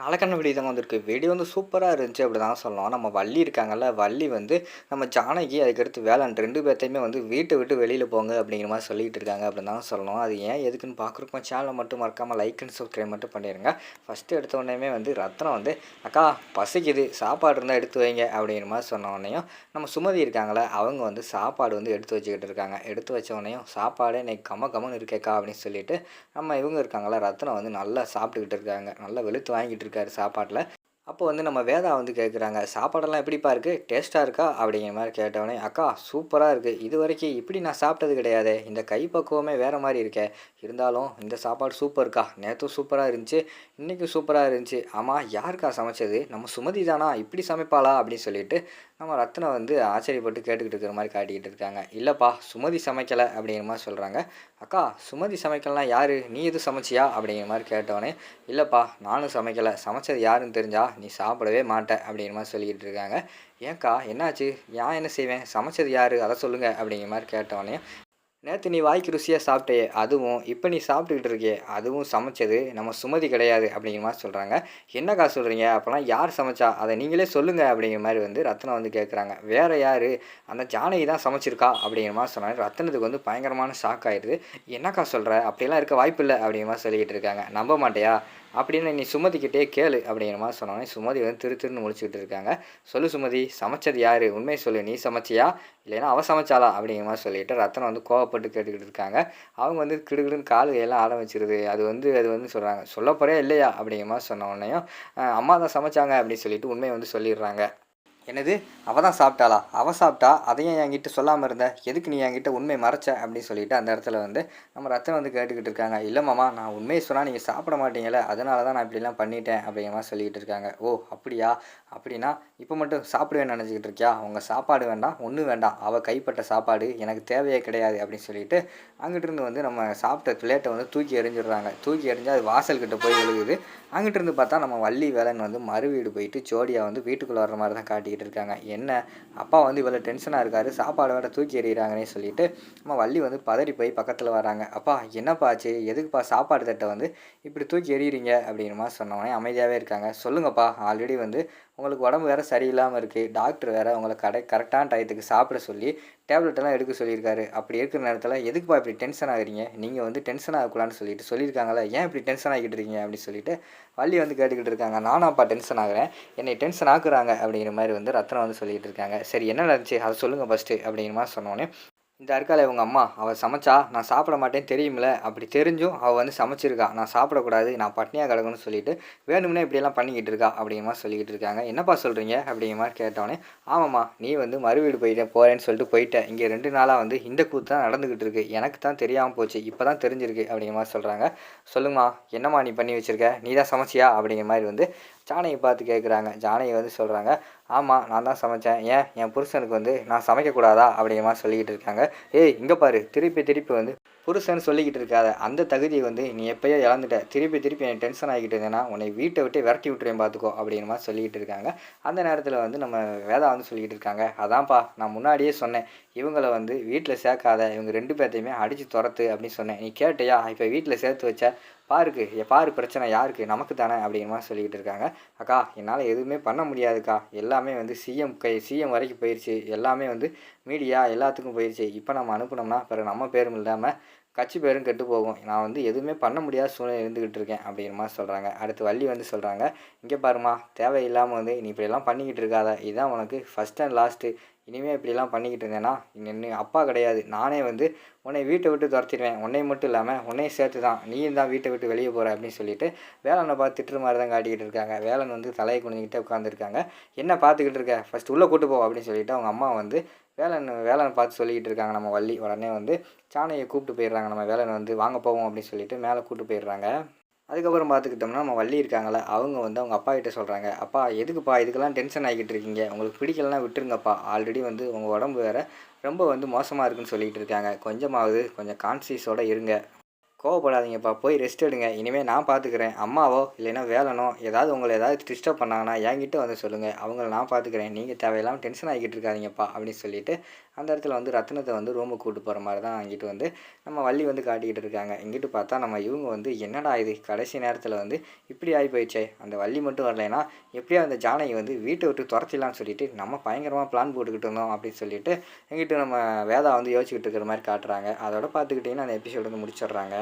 நாளைக்கான வீடியோ தாங்க வந்திருக்கு. வீடியோ வந்து சூப்பராக இருந்துச்சு அப்படி தான் சொல்லணும். நம்ம வள்ளி இருக்காங்கல்ல வள்ளி வந்து நம்ம ஜானகி அதுக்கடுத்து வேளாண் ரெண்டு பேர்த்தையுமே வந்து வீட்டை விட்டு வெளியில் போங்க அப்படிங்கிற மாதிரி சொல்லிகிட்டு இருக்காங்க அப்படின்னு தான் சொல்லணும். அது ஏன் எதுக்குன்னு பார்க்குறப்போ சேனலை மட்டும் மறக்காமல் லைக் அண்ட் சப்ஸ்கிரைப் மட்டும் பண்ணிடுங்க ஃபஸ்ட்டு எடுத்த உடனே வந்து ரத்னம் வந்து அக்கா பசிக்குது. சாப்பாடு இருந்தால் எடுத்து வைங்க அப்படிங்கிற மாதிரி சொன்ன உடனேயும் நம்ம சுமதி இருக்காங்களே அவங்க வந்து சாப்பாடு வந்து எடுத்து வச்சுக்கிட்டு இருக்காங்க. எடுத்து வச்ச உடனேயும் சாப்பாடே இன்னைக்கு கம்ம கம்மன்னு இருக்கேக்கா அப்படின்னு சொல்லிட்டு நம்ம இவங்க இருக்காங்களா ரத்னம் வந்து நல்லா சாப்பிட்டுக்கிட்டு இருக்காங்க. நல்லா வெளுத்து வாங்கிட்டு கொடுத்துருக்காரு சாப்பாட்டில். அப்போ வந்து நம்ம வேதா வந்து கேட்குறாங்க சாப்பாடெல்லாம் எப்படிப்பா இருக்குது டேஸ்ட்டாக இருக்கா? அப்படிங்கிற மாதிரி கேட்டவொடனே அக்கா சூப்பராக இருக்குது இது வரைக்கும் இப்படி நான் சாப்பிட்டது கிடையாது. இந்த கைப்பக்குவமே வேறு மாதிரி இருக்கே. இருந்தாலும் இந்த சாப்பாடு சூப்பர்க்கா நேற்றும் சூப்பராக இருந்துச்சு இன்றைக்கும் சூப்பராக இருந்துச்சு. ஆமாம் யாருக்கா சமைச்சது? நம்ம சுமதி தானா? இப்படி சமைப்பாளா? அப்படின்னு சொல்லிட்டு நம்ம ரத்னை வந்து ஆச்சரியப்பட்டு கேட்டுக்கிட்டு இருக்கிற மாதிரி காட்டிக்கிட்டு இருக்காங்க. இல்லைப்பா சுமதி சமைக்கலை. அப்படிங்கிற மாதிரி சொல்கிறாங்க அக்கா சுமதி சமைக்கலாம் யார்? நீ எதுவும் சமைச்சியா? அப்படிங்கிற மாதிரி கேட்டவொடனே இல்லைப்பா நானும் சமைக்கலை. சமைச்சது யாருன்னு தெரிஞ்சா நீ சாப்பிடவே மாட்ட அப்படிங்கிற மாதிரி சொல்லிக்கிட்டு இருக்காங்க. ஏன்க்கா? என்னாச்சு? நான் என்ன செய்வேன்? சமைச்சது யார்? அதை சொல்லுங்கள் அப்படிங்கிற மாதிரி கேட்டவொடனே நேற்று நீ வாய்க்கு ருசியாக சாப்பிட்டே அதுவும் இப்போ நீ சாப்பிட்டுக்கிட்டு இருக்கே அதுவும் சமைச்சது நம்ம சுமதி கிடையாது அப்படிங்கிற மாதிரி சொல்கிறாங்க என்னக்கா சொல்கிறீங்க அப்போலாம் யார் சமைச்சா? அதை நீங்களே சொல்லுங்கள் அப்படிங்கிற மாதிரி வந்து ரத்னம் வந்து கேட்குறாங்க வேறு யார்? அந்த ஜானகி தான் சமைச்சிருக்கா? அப்படிங்கிற மாதிரி சொன்னாங்க ரத்னத்துக்கு வந்து பயங்கரமான ஷாக் ஆயிடுது. என்னக்கா சொல்கிற அப்படிலாம் இருக்க வாய்ப்பு இல்லை அப்படிங்கிற மாதிரி சொல்லிக்கிட்டு இருக்காங்க. நம்ப மாட்டேயா? அப்படின்னு நீ சுமதிக்கிட்டே கேளு அப்படிங்கிற மாதிரி சொன்னோன்னே சுமதி வந்து திரு திருன்னு முடிச்சுக்கிட்டு இருக்காங்க. சொல்லு சுமதி சமைச்சது யார்? உண்மையை சொல்லு. நீ சமைச்சியா? இல்லைன்னா அவ சமைச்சாளா? அப்படிங்கிற மாதிரி சொல்லிட்டு ரத்தனம் வந்து கோவப்பட்டு கேட்டுக்கிட்டு இருக்காங்க. அவங்க வந்து கிடுகிடுன்னு கால் எல்லாம் அது வந்து அது வந்து சொல்கிறாங்க சொல்லப்போறே இல்லையா? அப்படிங்கிற மாதிரி சொன்ன உடனேயும் அம்மா தான் சமைச்சாங்க அப்படின்னு சொல்லிட்டு உண்மையை வந்து சொல்லிடுறாங்க. என்னது? அவள் தான் சாப்பிட்டாளா? அவள் சாப்பிட்டா? அதையும் என்கிட்ட சொல்லாமல் இருந்த? எதுக்கு நீ என்கிட்ட உண்மை மறைச்ச? அப்படின்னு சொல்லிட்டு அந்த இடத்துல வந்து நம்ம ரத்தம் வந்து கேட்டுக்கிட்டு இருக்காங்க. இல்லை மாமா நான் உண்மையை சொன்னால் நீங்கள் சாப்பிட மாட்டீங்கல்ல. அதனால தான் நான் இப்படிலாம் பண்ணிட்டேன் அப்படிங்கிற மாதிரி சொல்லிக்கிட்டு இருக்காங்க. ஓ அப்படியா? அப்படின்னா இப்போ மட்டும் சாப்பிடுவேன்னு நினச்சிக்கிட்டு இருக்கியா? உங்கள் சாப்பாடு வேண்டாம் ஒன்றும் வேண்டாம். அவள் கைப்பட்ட சாப்பாடு எனக்கு தேவையே கிடையாது அப்படின்னு சொல்லிட்டு அங்கிட்டிருந்து வந்து நம்ம சாப்பிட்ட பிளேட்டை வந்து தூக்கி எறிஞ்சிடுறாங்க. தூக்கி எறிஞ்சு அது வாசல்கிட்ட போய் விழுகுது. அங்கிட்டிருந்து பார்த்தா நம்ம வள்ளி வேலைன்னு வந்து மறு வீடு போயிட்டு ஜோடியாக வந்து வீட்டுக்குள்ளே வர மாதிரி தான் காட்டிக்கிட்டு இருக்காங்க என்ன? அப்பா வந்து இவ்வளோ டென்ஷனாக இருக்காரு. சாப்பாடு வேற தூக்கி எறிகிறாங்கன்னே சொல்லிட்டு நம்ம வள்ளி வந்து பதறி போய் பக்கத்தில் வராங்க. அப்பா என்னப்பா ஆச்சு? எதுக்குப்பா சாப்பாடு தட்டை வந்து இப்படி தூக்கி எறிகிறீங்க அப்படிங்கிற சொன்னவொடனே அமைதியாகவே இருக்காங்க. சொல்லுங்கப்பா ஆல்ரெடி வந்து உங்களுக்கு உடம்பு வேறு சரியில்லாமல் இருக்குது டாக்டர் வேறு உங்களை கடை கரெக்டான டயத்துக்கு சாப்பிட சொல்லி டேப்லெட்டெல்லாம் எடுக்க சொல்லியிருக்காரு. அப்படி இருக்கிற நேரத்தில் எதுக்குப்பா இப்படி டென்ஷன் ஆகுறீங்க? நீங்கள் வந்து டென்ஷன் ஆகக்கூடாதுன்னு சொல்லிட்டு சொல்லியிருக்காங்களே ஏன் இப்படி டென்ஷன் ஆகிட்டு இருக்கீங்க? அப்படின்னு சொல்லிட்டு வள்ளி வந்து கேட்டுக்கிட்டு இருக்காங்க. நானாப்பா டென்ஷன் ஆகிறேன். என்னை டென்ஷன் ஆக்குறாங்க அப்படிங்கிற மாதிரி வந்து ரத்னம் வந்து சொல்லிகிட்டு இருக்காங்க. சரி என்ன நடந்துச்சு? அதை சொல்லுங்கள் ஃபஸ்ட்டு அப்படிங்கிற மாதிரி சொன்னோன்னே இந்த இருக்கால இவங்க அம்மா அவள் சமைச்சா நான் சாப்பிட மாட்டேன்னு தெரியுமில்ல அப்படி தெரிஞ்சும் அவள் வந்து சமைச்சிருக்கா. நான் சாப்பிடக்கூடாது நான் பட்னியாக கிடக்குன்னு சொல்லிட்டு வேணும்னே இப்படியெல்லாம் பண்ணிக்கிட்டு இருக்கா அப்படிங்கிற மாதிரி சொல்லிக்கிட்டு இருக்காங்க. என்னப்பா சொல்கிறீங்க அப்படிங்கிற மாதிரி கேட்டவொடனே ஆமாம்மா நீ வந்து மறு வீடு போயிட்டேன் போகிறேன்னு சொல்லிட்டு போயிட்டேன் இங்கே ரெண்டு நாளாக வந்து இந்த கூத்து தான் நடந்துக்கிட்டு இருக்கு. எனக்கு தான் தெரியாமல் போச்சு. இப்போ தான் தெரிஞ்சிருக்கு அப்படிங்கிற மாதிரி சொல்கிறாங்க சொல்லுங்கம்மா என்னம்மா நீ பண்ணி வச்சுருக்க? நீ தான் சமைச்சியா? அப்படிங்கிற மாதிரி வந்து ஜானையை பார்த்து கேட்குறாங்க ஜானகி வந்து சொல்கிறாங்க ஆமாம் நான் தான் சமைச்சேன். ஏன்? என் புருஷனுக்கு வந்து நான் சமைக்கக்கூடாதா? அப்படிங்கிற மாதிரி சொல்லிக்கிட்டு இருக்காங்க. ஏய் இங்கே பாரு. திருப்பி திருப்பி வந்து புருஷன் சொல்லிக்கிட்டு இருக்காத. அந்த தகுதியை வந்து நீ எப்பயோ இழந்துட்ட. திருப்பி திருப்பி எனக்கு டென்ஷன் ஆகிக்கிட்டு இருந்தேன்னா உன்னை வீட்டை விட்டு விரட்டி விட்டுறேன் பார்த்துக்கோ அப்படிங்கிற மாதிரி சொல்லிக்கிட்டு இருக்காங்க. அந்த நேரத்தில் வந்து நம்ம வேதா வந்து சொல்லிக்கிட்டு இருக்காங்க. அதான்ப்பா நான் முன்னாடியே சொன்னேன். இவங்களை வந்து வீட்டில் சேர்க்காத. இவங்க ரெண்டு பேர்த்தையுமே அடித்து துரத்து அப்படின்னு சொன்னேன். நீ கேட்டியா? இப்போ வீட்டில் சேர்த்து வச்ச. பாருக்கு பாரு பிரச்சனை யாருக்கு? நமக்கு தானே அப்படிங்கிற மாதிரி சொல்லிக்கிட்டு இருக்காங்க. அக்கா என்னால் எதுவுமே பண்ண முடியாதுக்கா. எல்லாமே வந்து சிஎம் கை சிஎம் வரைக்கும் போயிடுச்சு எல்லாமே வந்து மீடியா எல்லாத்துக்கும் போயிடுச்சு இப்போ நம்ம அனுப்புனோம்னா பிறகு நம்ம பேரும் இல்லாமல் கட்சி பேரும் கெட்டு போகும். நான் வந்து எதுவுமே பண்ண முடியாத சூழ்நிலை இருந்துக்கிட்டு இருக்கேன் அப்படிங்கிற மாதிரி சொல்கிறாங்க அடுத்து வள்ளி வந்து சொல்கிறாங்க இங்கே பாருமா தேவையில்லாமல் வந்து நீ இப்படியெல்லாம் பண்ணிக்கிட்டு இருக்காத. இதுதான் உனக்கு ஃபஸ்ட் அண்ட் லாஸ்ட்டு இனிமேல் இப்படிலாம் பண்ணிக்கிட்டு இருந்தேன்னா இன்னும் அப்பா கிடையாது. நானே வந்து உன்னை வீட்டை விட்டு துரத்திடுவேன். உன்னை மட்டும் இல்லாமல் உன்னையும் சேர்த்து தான் நீயும் தான் வீட்டை விட்டு வெளியே போகிற அப்படின்னு சொல்லிட்டு வேலனை பார்த்து திட்டுற மாதிரி தான் காட்டிக்கிட்டு இருக்காங்க. வேலன் வந்து தலையை குனிஞ்சிக்கிட்டே உட்காந்துருக்காங்க என்ன பார்த்துக்கிட்டு இருக்க? ஃபஸ்ட் உள்ளே கூட்டு போ அப்படின்னு சொல்லிட்டு அவங்க அம்மா வந்து வேலன் வேலன் பார்த்து சொல்லிக்கிட்டு இருக்காங்க நம்ம வள்ளி. உடனே வந்து சாணையை கூப்பிட்டு போயிடுறாங்க. நம்ம வேலன் வந்து வாங்க போவோம் அப்படின்னு சொல்லிட்டு மேலே கூப்பிட்டு போயிடுறாங்க. அதுக்கப்புறம் பார்த்துக்கிட்டோம்னா நம்ம வள்ளி இருக்காங்களே அவங்க வந்து அவங்க அப்பா கிட்ட சொல்கிறாங்க அப்பா எதுக்குப்பா இதுக்கெல்லாம் டென்ஷன் ஆகிக்கிட்டு இருக்கீங்க? உங்களுக்கு பிடிக்கலனா விட்டுருங்கப்பா. ஆல்ரெடி வந்து உங்கள் உடம்பு வேறு ரொம்ப வந்து மோசமாக இருக்குன்னு சொல்லிக்கிட்டு இருக்காங்க. கொஞ்சமாவது கொஞ்சம் கான்சியஸோடு இருங்க. கோவப்படாதீங்கப்பா போய் ரெஸ்ட் எடுங்க. இனிமேல் நான் பார்த்துக்கிறேன் அம்மாவோ இல்லைன்னா வேலனோ ஏதாவது உங்களை ஏதாவது டிஸ்டர்ப் பண்ணாங்கன்னா என்கிட்ட வந்து சொல்லுங்கள் அவங்கள நான் பார்த்துக்கிறேன் நீங்கள் தேவையில்லாமல் டென்ஷன் ஆகிக்கிட்டு இருக்காதீங்கப்பா அப்படின்னு சொல்லிட்டு அந்த இடத்துல வந்து ரத்னத்தை வந்து ரூமுக்கு கூட்டு போகிற மாதிரி தான் அங்கிட்டு வந்து நம்ம வள்ளி வந்து காட்டிக்கிட்டு இருக்காங்க. இங்கிட்டு பார்த்தா நம்ம இவங்க வந்து என்னடா இது? கடைசி நேரத்தில் வந்து இப்படி ஆகி போயிடுச்சே. அந்த வள்ளி மட்டும் வரலைன்னா எப்படியோ அந்த ஜானகி வந்து வீட்டை விட்டு துரத்திடலாம்னு சொல்லிட்டு நம்ம பயங்கரமாக பிளான் போட்டுக்கிட்டு இருந்தோம் அப்படின்னு சொல்லிட்டு எங்கிட்ட நம்ம வேதா வந்து யோசிச்சுக்கிட்டு இருக்கிற மாதிரி காட்டுறாங்க. அதோட பார்த்துக்கிட்டிங்கன்னா அந்த எபிசோடு வந்து முடிச்சிடுறாங்க.